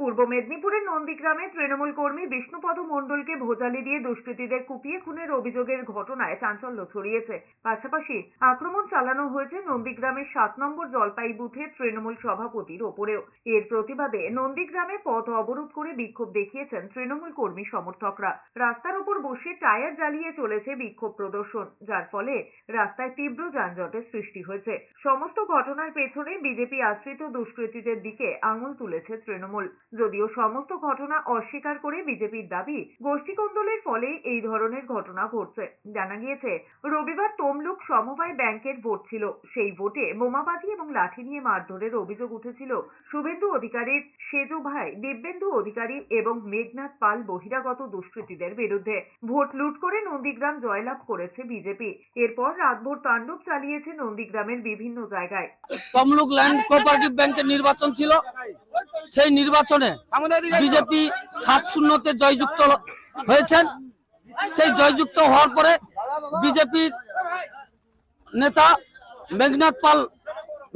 পূর্ব মেদিনীপুরের নন্দীগ্রামে তৃণমূল কর্মী বিষ্ণুপদ মণ্ডলকে ভোজালি দিয়ে দুষ্কৃতীদের কুপিয়ে খুনের অভিযোগের ঘটনায় চাঞ্চল্য ছড়িয়েছে। পাশাপাশি আক্রমণ চালানো হয়েছে নন্দীগ্রামের সাত নম্বর জলপাই বুথের তৃণমূল সভাপতির ওপরেও। এর প্রতিবাদে নন্দীগ্রামে পথ অবরোধ করে বিক্ষোভ দেখিয়েছেন তৃণমূল কর্মী সমর্থকরা। রাস্তার উপর বসে টায়ার জ্বালিয়ে চলেছে বিক্ষোভ প্রদর্শন, যার ফলে রাস্তায় তীব্র যানজটের সৃষ্টি হয়েছে। সমস্ত ঘটনার পেছনে বিজেপি আশ্রিত দুষ্কৃতীদের দিকে আঙুল তুলেছে তৃণমূল। যদিও সমস্ত ঘটনা অস্বীকার করে বিজেপির দাবি, গোষ্ঠীকন্দলের ফলে এই ধরনের ঘটনা ঘটছে। জানা গিয়েছে, রবিবার তমলুক সমবায় ব্যাংকের ভোট ছিল। সেই ভোটে বোমাবাজি এবং লাঠি নিয়ে মারধরের অভিযোগ উঠেছিল শুভেন্দু অধিকারীর সেজু ভাই, দিব্যেন্দু অধিকারী এবং মেঘনাথ পাল বহিরাগত দুষ্কৃতীদের বিরুদ্ধে। ভোট লুট করে নন্দীগ্রাম জয়লাভ করেছে বিজেপি। এরপর রাতভর তাণ্ডব চালিয়েছে নন্দীগ্রামের বিভিন্ন জায়গায়। তমলুক ল্যান্ড কোঅপারেটিভ ব্যাংকের নির্বাচন ছিল। সেই নির্বাচনে বিজেপি সাত শূন্যতে জয়যুক্ত হয়েছেন। সেই জয়যুক্ত হওয়ার পরে বিজেপির নেতা মেঘনাথ পাল,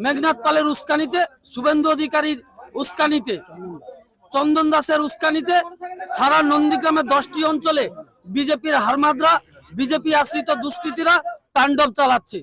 মেঘনাথ পালের উস্কানিতে, শুভেন্দু অধিকারীর উস্কানিতে, চন্দন দাসের উস্কানিতে সারা নন্দীগ্রামের দশটি অঞ্চলে বিজেপির হারমাদরা, বিজেপি আশ্রিত দুষ্কৃতীরা তাণ্ডব চালাচ্ছে।